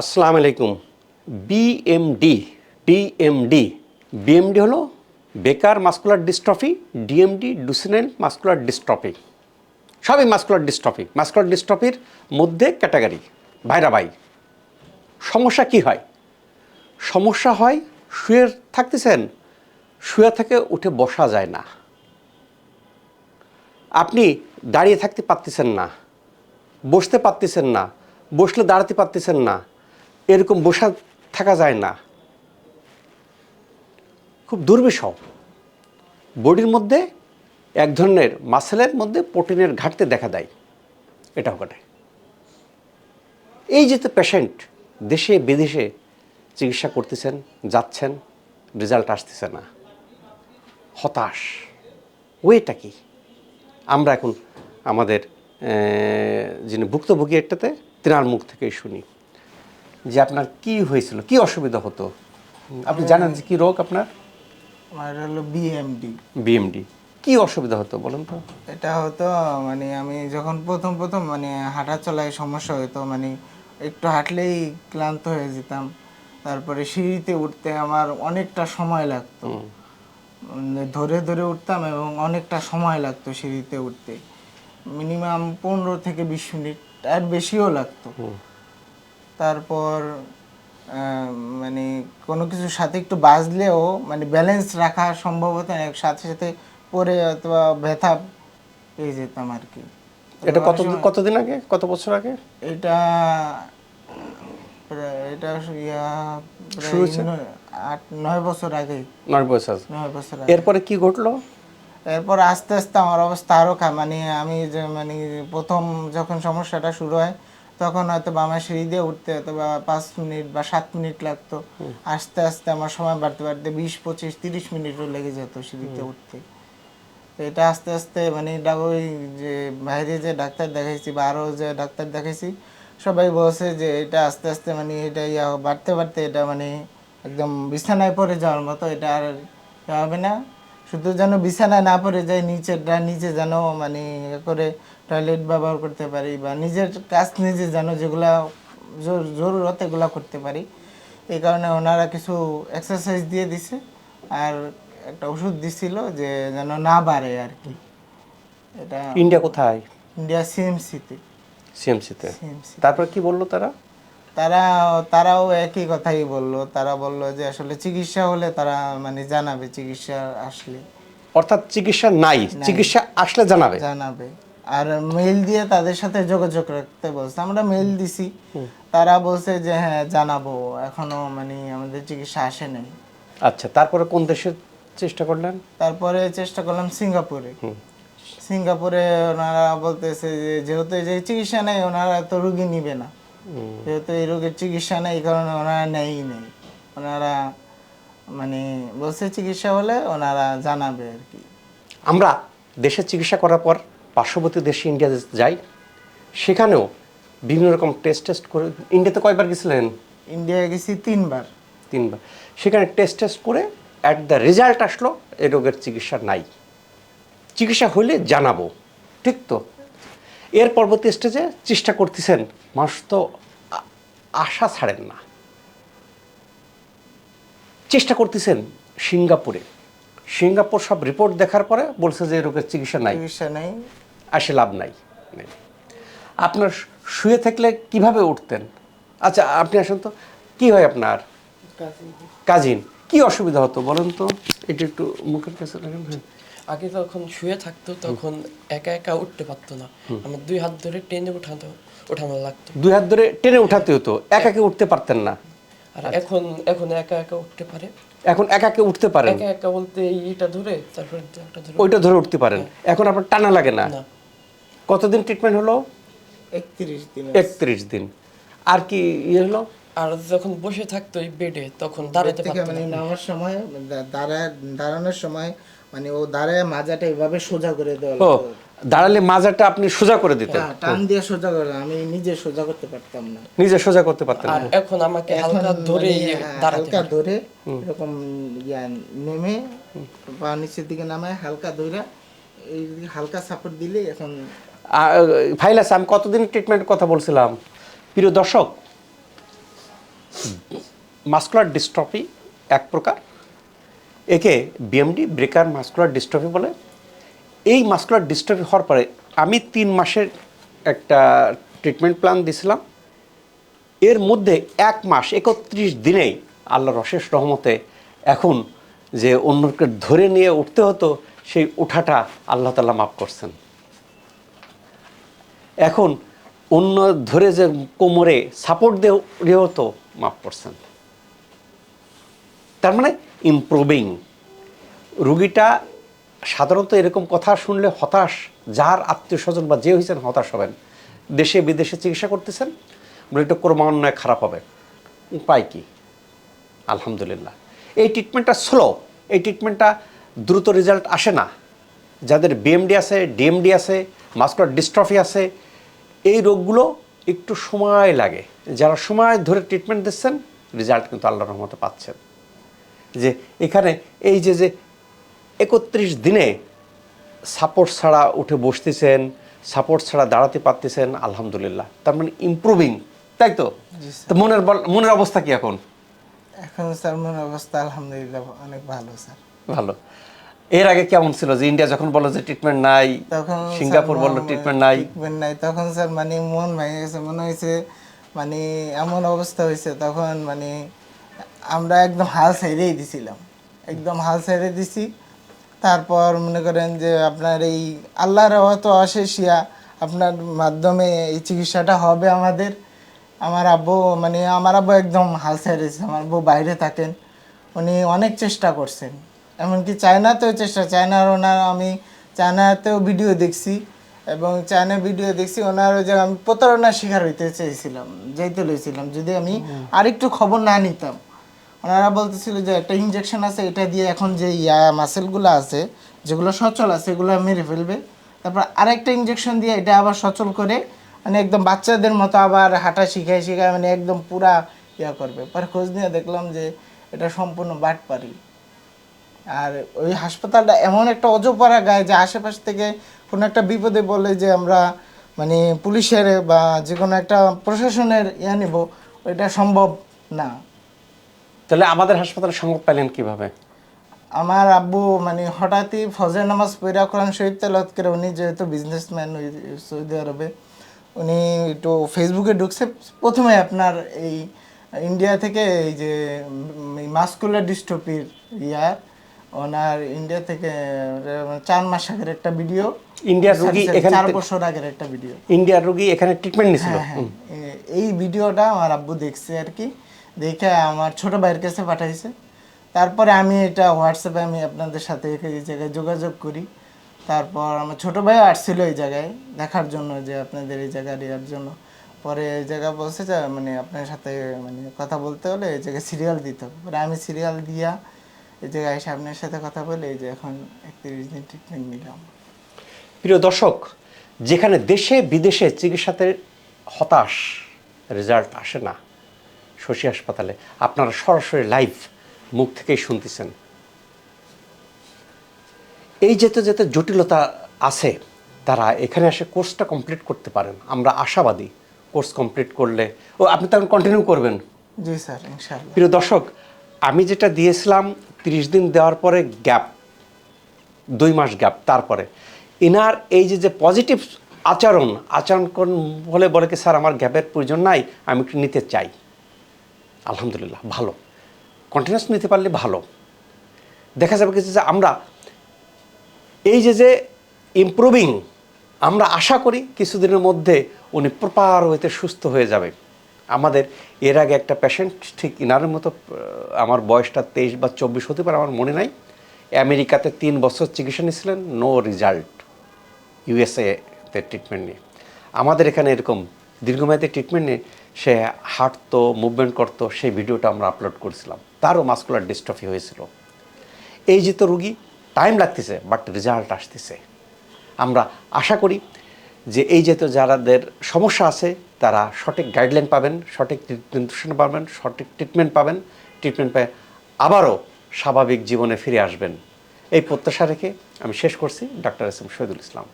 আসসালামু আলাইকুম। BMD DMD BMD হলো Becker muscular dystrophy DMD Duchenne muscular dystrophy. সবই মাস্কুলার ডিস্ট্রফি। মাস্কুলার ডিস্ট্রফির মধ্যে ক্যাটাগরি। ভাইরা ভাই, সমস্যা কি হয়? সমস্যা হয় শুয়ে থাকতেছেন, শুয়ে থেকে উঠে বসা যায় না। আপনি দাঁড়িয়ে থাকতে পারতেছেন না, বসতে পারতেছেন না, বসলে দাঁড়াতে পারতেছেন না এরকম বসা থাকা যায় না। খুব দুর্বিষহ। বডির মধ্যে এক ধরনের মাসেলের মধ্যে প্রোটিনের ঘাটতি দেখা দেয়। এটাও ঘটে। এই যে তো পেশেন্ট দেশে, বিদেশে চিকিৎসা করতেছেন, যাচ্ছেন রেজাল্ট আসতেছে না। হতাশ। ওয়েটা কি? আমরা এখন আমাদের যিনি ভুক্তভোগী একটাতে, তেনার মুখ থেকেই শুনি। যে আপনার কি হয়েছিল? কি অসুবিধা হতো? আপনি জানেন যে কি রোগ আপনার? আমার হলো বিএমডি বিএমডি কি অসুবিধা হতো বলুন তো? এটা হতো মানে আমি যখন প্রথম প্রথম মানে হাঁটা চলায় সমস্যা হতো মানে একটু হাঁটলেই ক্লান্ত হয়ে যেতাম। তারপরে সিঁড়িতে উঠতে আমার অনেকটা সময় লাগতো। মানে ধরে ধরে উঠতাম এবং অনেকটা সময় লাগতো সিঁড়িতে উঠতে। মিনিমাম পনেরো থেকে বিশ মিনিট আর বেশিও লাগতো। তারপর মানে কোনো কিছুর সাথে একটু বাজলেও মানে ব্যালেন্স রাখা সম্ভব হতো না সাথে সাথে পরে অথবা ব্যথা পেয়ে যেতাম আর কি। এটা কত কতদিন আগে? কত বছর আগে? এটা এটা শুরু হয়েছে? আট নয় বছর আগে। নয় বছর নয় বছর আগে। এরপরে কি ঘটলো? এরপর আস্তে আস্তে আমার অবস্থা আরও মানে আমি যে মানে প্রথম যখন সমস্যাটা শুরু হয় তখন হয়তো বা আমার সিঁড়ি দিয়ে উঠতে হয়তো বা পাঁচ মিনিট বা সাত মিনিট লাগতো। আস্তে আস্তে আমার সময় বাড়তে বাড়তে বিশ পঁচিশ তিরিশ মিনিটও লেগে যেত সিঁড়িতে উঠতে। তো এটা আস্তে আস্তে মানে ওই যে বাইরে যে ডাক্তার দেখাইছি বা আরও যে ডাক্তার দেখাইছি সবাই বলছে যে এটা আস্তে আস্তে মানে এটা ইয়া বাড়তে বাড়তে এটা মানে একদম বিছানায় পড়ে যাওয়ার মতো এটা আর হবে না। শুধু যেন বিছানায় না পড়ে যায় নিচেটা নিচে যেন মানে ইয়ে করে টয়লেট ব্যবহার করতে পারি বা নিজের কাজ নিজে যেন যেগুলা জরু- জরুরত এগুলা করতে পারি। এই কারণে ওনারা কিছু এক্সারসাইজ দিয়ে দিছে আর একটা ওষুধ দিছিল যে যেন না বাড়ে আর কি। এটা ইন্ডিয়া কোথায়? ইন্ডিয়া সিএমসিতে। সিএমসিতে। সিএমসি তারপর কি বলল তারা? তারা তারাও একই কথাই বলল। তারা বলল যে আসলে চিকিৎসা হলে তারা মানে জানাবে চিকিৎসা আসলে। অর্থাৎ চিকিৎসা নাই। চিকিৎসা আসলে জানাবে। জানাবে। আর মেইল দিয়ে তাদের সাথে যোগাযোগ রাখতে বলছে। আমরা মেইল দিছি। তারা বলছে যে হ্যাঁ জানাব। এখনও মানে আমাদের চিকিৎসা আসে নাই আচ্ছা তারপরে কোন দেশে চেষ্টা করলেন? তারপরে চেষ্টা করলাম সিঙ্গাপুরে। সিঙ্গাপুরে ওনারা বলতেছে যে যেহেতু যে চিকিৎসা নেই ওনারা তো রুগী নিবে না। যেহেতু এই রোগের চিকিৎসা নেই এই কারণে ওনারা নেই নেই। ওনারা মানে বলছে চিকিৎসা হলে ওনারা জানাবে আর কি। আমরা দেশের চিকিৎসা করার পর পার্শ্ববর্তী দেশে ইন্ডিয়াতে যাই সেখানেও বিভিন্ন রকম টেস্ট টেস্ট করে ইন্ডিয়াতে কয়বার গেছিলেন? ইন্ডিয়ায় গেছি তিনবার। তিনবার। সেখানে টেস্ট টেস্ট করে অ্যাট দ্য রেজাল্ট আসলো এ রোগের চিকিৎসা নাই। চিকিৎসা হলে জানাব ঠিক তো? এর পরবর্তী স্টেজে চেষ্টা করতেছেন মানুষ তো আশা ছাড়েন না। চেষ্টা করতেছেন সিঙ্গাপুরে। সিঙ্গাপুর সব রিপোর্ট দেখার পরে বলছে যে রোগের চিকিৎসা নাই। চিকিৎসা নাই। আসে লাভ নাই। আপনার শুয়ে থাকলে কীভাবে উঠতেন? আচ্ছা আপনি আসেন তো। কি হয় আপনার? কাজিন। কি অসুবিধা হতো বলেন তো? এটা একটু মুখের কাছে রাখেন হ্যাঁ। আগে যখন শুয়ে থাকতো তখন একা একা উঠতে পারতো না। আমার দুই হাত ধরে টেনে উঠাতো ওঠানো লাগতো। দুই হাত ধরে টেনে উঠাতে হতো। একাকে উঠতে পারতেন না। আর এখন এখন একা একা উঠতে পারে। এখন একাকে উঠতে পারেন? একা একা বলতে এইটা ধরে তারপর একটা ধরে ওইটা ধরে উঠতে পারেন? এখন আপনার টানা লাগে না? কতদিন ট্রিটমেন্ট হলো? একত্রিশ দিন একত্রিশ দিন। আর কি ইয়ে হলো? আর যখন বসে থাকতো এই বেডে তখন দাঁড়াতে পারতো মানে না নামার সময় দাঁড়ায় দাঁড়ানোর সময় মানে ও দাঁড়ায় মাজাটা এভাবে সোজা করে দেওয়া ও দাঁড়ালে মাজাটা আপনি সোজা করে দিতেন। হ্যাঁ, টান দিয়ে সোজা করে আমি নিজে সোজা করতে পারতাম না। নিজে সোজা করতে পারতেন আর এখন আমাকে হালকা ধরে মানে, হ্যাঁ, দাঁড়াতে হালকা ধরে এরকম ইয়া নেমে পা নিচের দিকে নামায় হালকা ধরে এই হালকা সাপোর্ট দিলে এখন ফাইলাস আমি কতদিন ট্রিটমেন্টের কথা বলছিলাম? প্রিয় দর্শক মাস্কুলার ডিস্ট্রফি এক প্রকার একে বিএমডি ব্রেকার মাস্কুলার ডিস্ট্রফি বলে। এই মাস্কুলার ডিস্ট্রফি হওয়ার পরে আমি তিন মাসের একটা ট্রিটমেন্ট প্ল্যান দিছিলাম। এর মধ্যে এক মাস, একত্রিশ দিনেই আল্লাহর অশেষ রহমতে এখন যে অন্যকে ধরে নিয়ে উঠতে হতো, সেই ওঠাটা আল্লাহ তালা মাফ করছেন। এখন অন্য ধরে যে কোমরে সাপোর্ট দিয়ে হতো, মাফ করছেন। তার মানে ইমপ্রুভিং রুগীটা সাধারণত এরকম কথা শুনলে হতাশ, যার আত্মীয় স্বজন বা যে হয়েছেন হতাশ হবেন। দেশে, বিদেশে চিকিৎসা করতেছেন রোগীটা ক্রমান্বয়ে খারাপ হবে। উপায় কি? আলহামদুলিল্লাহ। এই ট্রিটমেন্টটা স্লো এই ট্রিটমেন্টটা দ্রুত রেজাল্ট আসে না। যাদের বিএমডি আছে ডিএমডি আছে মাস্কুলার ডিস্ট্রফি আছে, এই রোগগুলো একটু সময় লাগে। যারা সময় ধরে ট্রিটমেন্ট দিচ্ছেন রেজাল্ট কিন্তু আল্লাহর রহমতে পাচ্ছেন। যে এখানে এই যে যে একত্রিশ দিনে সাপোর্ট ছাড়া উঠে বসতেছেন সাপোর্ট ছাড়া দাঁড়াতে পারতেছেন আলহামদুলিল্লাহ। তার মানে ইমপ্রুভিং তাই তো? তো মনের মনের অবস্থা কি এখন? এখন স্যার মনের অবস্থা আলহামদুলিল্লাহ অনেক ভালো স্যার। ভালো। এর আগে কেমন ছিল যে ইন্ডিয়া যখন বলল যে ট্রিটমেন্ট নাই তখন সিঙ্গাপুর বলল ট্রিটমেন্ট নাই? ট্রিটমেন্ট নাই। তখন স্যার মানে মন ভেঙে গেছে মনে হয়েছে মানে এমন অবস্থা হয়েছে তখন মানে আমরা একদম হাল ছেড়েই দিছিলাম। একদম হাল ছেড়ে দিছি। তারপর মনে করেন যে আপনার এই আল্লাহর হয়তো অশেষিয়া আপনার মাধ্যমে এই চিকিৎসাটা হবে আমাদের। আমার আব্বু মানে আমার আব্বু একদম হাল ছেড়েছে আমার আব্বু বাইরে থাকেন উনি অনেক চেষ্টা করছেন। এমনকি চায়নাতেও চেষ্টা চায়নার ওনার আমি চায়নাতেও ভিডিও দেখছি এবং চায়না ভিডিও দেখছি ওনার ওই যে আমি প্রতারণার শিকার হইতে চেয়েছিলাম যাইতে লইছিলাম। যদি আমি আরেকটু খবর না নিতাম ওনারা বলতেছিল যে একটা ইঞ্জেকশন আছে, এটা দিয়ে এখন যে ইয়া মাসেলগুলো আছে, যেগুলো সচল আছে, এগুলো মেরে ফেলবে। তারপর আরেকটা ইঞ্জেকশন দিয়ে এটা আবার সচল করে মানে একদম বাচ্চাদের মতো আবার হাঁটা শিখায় শিখায় মানে একদম পুরা ইয়া করবে। পরে খোঁজ নিয়ে দেখলাম যে এটা সম্পূর্ণ বাটপারি। আর ওই হাসপাতালটা এমন একটা অজপাড়া গায়ে যে আশেপাশ থেকে কোনো একটা বিপদে বলে যে আমরা মানে পুলিশের বা যে কোনো একটা প্রশাসনের ইয়া নেব, ওইটা সম্ভব না। তাহলে আমাদের হাসপাতালে সংবাদ পেলেন কীভাবে? আমার আব্বু মানে হঠাৎই ফজর নামাজ পইরা কোরআন শরীফ তেলাওয়াত করে উনি যেহেতু বিজনেসম্যান ওই সৌদি আরবে উনি একটু ফেসবুকে ঢুকছে। প্রথমে আপনার এই ইন্ডিয়া থেকে এই যে মাস্কুলার ডিস্টোপির ইয়ার ওনার ইন্ডিয়া থেকে চার মাস আগের একটা ভিডিও ইন্ডিয়ার রুগী এখান চার বছর আগের একটা ভিডিও ইন্ডিয়ার রুগী এখানে ট্রিটমেন্ট নিয়েছিল হ্যাঁ হ্যাঁ। এই ভিডিওটা আমার আব্বু দেখছে আর কি। দেখে আমার ছোট ভাইয়ের কাছে পাঠাইছে। তারপরে আমি এটা হোয়াটসঅ্যাপে আমি আপনাদের সাথে এই জায়গায় যোগাযোগ করি। তারপর আমার ছোট ভাইও আসছিল এই জায়গায় দেখার জন্য যে আপনাদের এই জায়গায় দেওয়ার জন্য। পরে এই জায়গা বলছে যে মানে আপনার সাথে মানে কথা বলতে হলে এই জায়গায় সিরিয়াল দিতে হবে। পরে আমি সিরিয়াল দিয়া এই জায়গায় এসে আপনার সাথে কথা বলে এই যে এখন একত্রিশ দিন ট্রিটমেন্ট নিলাম। প্রিয় দর্শক, যেখানে দেশে বিদেশে চিকিৎসাতে হতাশ রেজাল্ট আসে না। শশী হাসপাতালে। আপনারা সরাসরি লাইভ মুখ থেকেই শুনতেছেন। এই যেতে যেতে জটিলতা আছে। তারা এখানে এসে কোর্সটা কমপ্লিট করতে পারেন। আমরা আশাবাদী কোর্স কমপ্লিট করলে। ও আপনি তখন কন্টিনিউ করবেন? জি স্যার ইনশাআল্লাহ। প্রিয় দর্শক আমি যেটা দিয়েছিলাম তিরিশ দিন দেওয়ার পরে গ্যাপ দুই মাস গ্যাপ তারপরে। ইনার এই যে যে পজিটিভ আচরণ আচরণ বলে বলে কি স্যার আমার গ্যাপের প্রয়োজন নাই আমি একটু নিতে চাই। আলহামদুলিল্লাহ, ভালো। কন্টিনিউস নিতে পারলে ভালো। দেখা যাবে কিছু যে আমরা এই যে যে ইমপ্রুভিং আমরা আশা করি কিছুদিনের মধ্যে উনি প্রপার হইতে সুস্থ হয়ে যাবে। আমাদের এর আগে একটা পেশেন্ট ঠিক ইনারের মতো আমার বয়সটা তেইশ বা চব্বিশ হতে পারে, আমার মনে নাই। আমেরিকাতে তিন বছর চিকিৎসা নিয়েছিলেন নো রেজাল্ট ইউএসএতে ট্রিটমেন্ট নিয়ে। আমাদের এখানে এরকম দীর্ঘমেয়াদী ট্রিটমেন্ট নিয়ে সে হাঁটতো মুভমেন্ট করতো, সেই ভিডিওটা আমরা আপলোড করেছিলাম। তারও মাস্কুলার ডিস্ট্রফি হয়েছিল। এই যে তো রুগী টাইম লাগতেছে বাট রেজাল্ট আসতেছে। আমরা আশা করি যে এই যেহেতু যারাদের সমস্যা আছে, তারা সঠিক গাইডলাইন পাবেন, সঠিক নির্দেশনা পাবেন, সঠিক ট্রিটমেন্ট পাবেন। ট্রিটমেন্ট পেয়ে আবারও স্বাভাবিক জীবনে ফিরে আসবেন। এই প্রত্যাশা রেখে আমি শেষ করছি, doctor S M Shahidul Islam.